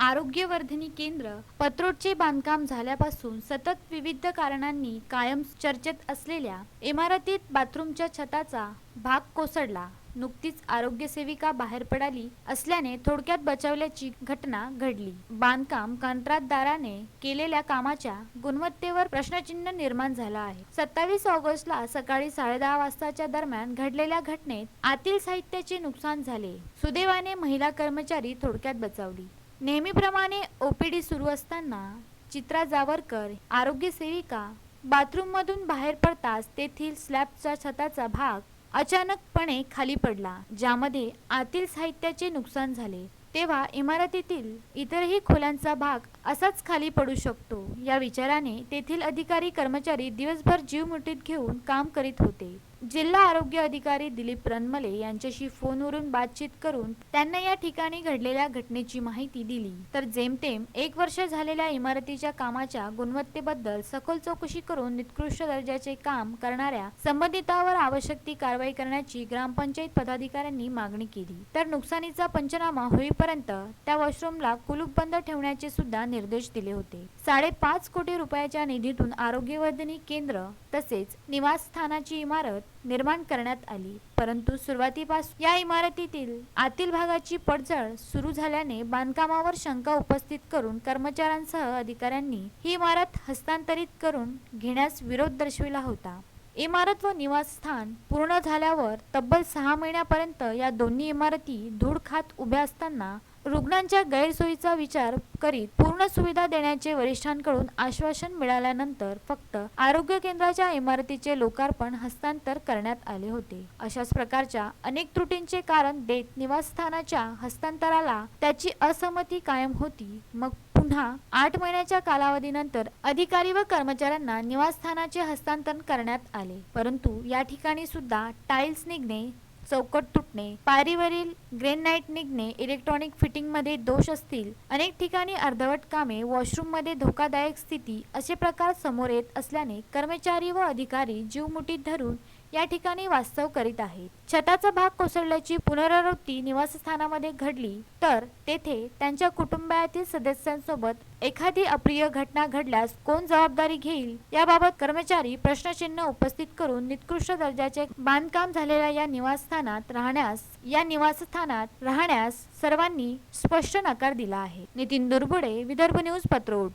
आरोग्यवर्धिनी केंद्र पत्रोटचे बांधकाम झाल्यापासून सतत विविध कारणांनी कायम चर्चेत असलेल्या इमारतीत बाथरूमच्या छताचा भाग कोसळला. नुकतीच आरोग्य सेविका बाहेर पडाली असल्याने थोडक्यात बचावल्याची घटना घडली. बांधकाम कंत्राटदाराने केलेल्या कामाच्या गुणवत्तेवर प्रश्नचिन्ह निर्माण झाला आहे. सत्तावीस ऑगस्टला सकाळी साडेदहा वाजताच्या दरम्यान घडलेल्या घटनेत आतील साहित्याचे नुकसान झाले. सुदैवाने महिला कर्मचारी थोडक्यात बचावली. नेहमीप्रमाणे ओपीडी सुरू असताना चित्रा जावरकर आरोग्य सेविका बाथरूममधून बाहेर पडताच तेथील स्लॅबचा छताचा भाग अचानकपणे खाली पडला ज्यामध्ये आतील साहित्याचे नुकसान झाले. तेव्हा इमारतीतील इतरही खोल्यांचा भाग असाच खाली पडू शकतो या विचाराने तेथील अधिकारी कर्मचारी दिवसभर जीव मुठीत घेऊन काम करीत होते. जिल्हा आरोग्य अधिकारी दिलीप रनमले यांच्याशी फोनवरून बातचीत करून त्यांना या ठिकाणी घडलेल्या घटनेची माहिती दिली. तर जेमतेम एक वर्ष झालेल्या इमारतीच्या कामाच्या गुणवत्तेबद्दल सखोल चौकशी करून निकृष्ट दर्जाचे काम करणाऱ्या संबंधितावर आवश्यक ती कारवाई करण्याची ग्रामपंचायत पदाधिकाऱ्यांनी मागणी केली. तर नुकसानीचा पंचनामा होईपर्यंत त्या वॉशरूमला कुलूप बंद ठेवण्याचे सुद्धा निर्देश दिले होते. साडेपाच कोटी रुपयाच्या निधीतून आरोग्यवर्धनी केंद्र तसेच निवासस्थानाची इमारत निर्माण करण्यात आली. परंतु सुरुवातीपासून या इमारतीतील आतील भागाची पडझड सुरू झाल्याने बांधकामावर शंका उपस्थित करून कर्मचाऱ्यांसह अधिकाऱ्यांनी ही इमारत हस्तांतरित करून घेण्यास विरोध दर्शविला होता. इमारत व निवासस्थान पूर्ण झाल्यावर तब्बल सहा महिन्यापर्यंत या दोन्ही इमारती धूळ खात उभ्या असताना रुग्णांच्या गैरसोयीचा विचार करीत पूर्ण सुविधा देण्याचे वरिष्ठांकडून आश्वासन मिळाल्यानंतर फक्त आरोग्य केंद्राच्या इमारतीचे लोकार्पण हस्तांतर करण्यात आले होते. अशाच प्रकारच्या अनेक त्रुटींचे कारण देत निवासस्थानाच्या हस्तांतराला त्याची असहमती कायम होती. मग पुन्हा आठ महिन्याच्या कालावधीनंतर अधिकारी व कर्मचाऱ्यांना निवासस्थानाचे हस्तांतरण करण्यात आले. परंतु या ठिकाणी सुद्धा टाइल्स निघणे चौकट तुटणे पायरीवरील ग्रेनाईट निघणे इलेक्ट्रॉनिक फिटिंगमध्ये दोष असतील. अनेक ठिकाणी अर्धवट कामे वॉशरूममध्ये धोकादायक स्थिती असे प्रकार समोर येत असल्याने कर्मचारी व अधिकारी जीव मुठीत धरून या ठिकाणी वास्तव करीत आहेत. छताचा भाग कोसळल्याची पुनरावृत्ती निवासस्थानामध्ये घडली तर तेथे त्यांच्या कुटुंबातील सदस्यांसोबत एखादी अप्रिय घटना घडल्यास कोण जबाबदारी घेईल याबाबत कर्मचारी प्रश्नचिन्ह उपस्थित करून निकृष्ट दर्जाचे बांधकाम झालेल्या या निवासस्थानात राहण्यास या निवासस्थानात राहण्यास सर्वांनी स्पष्ट नकार दिला आहे. नितीन दुर्बुडे विदर्भ न्यूज पत्रोड.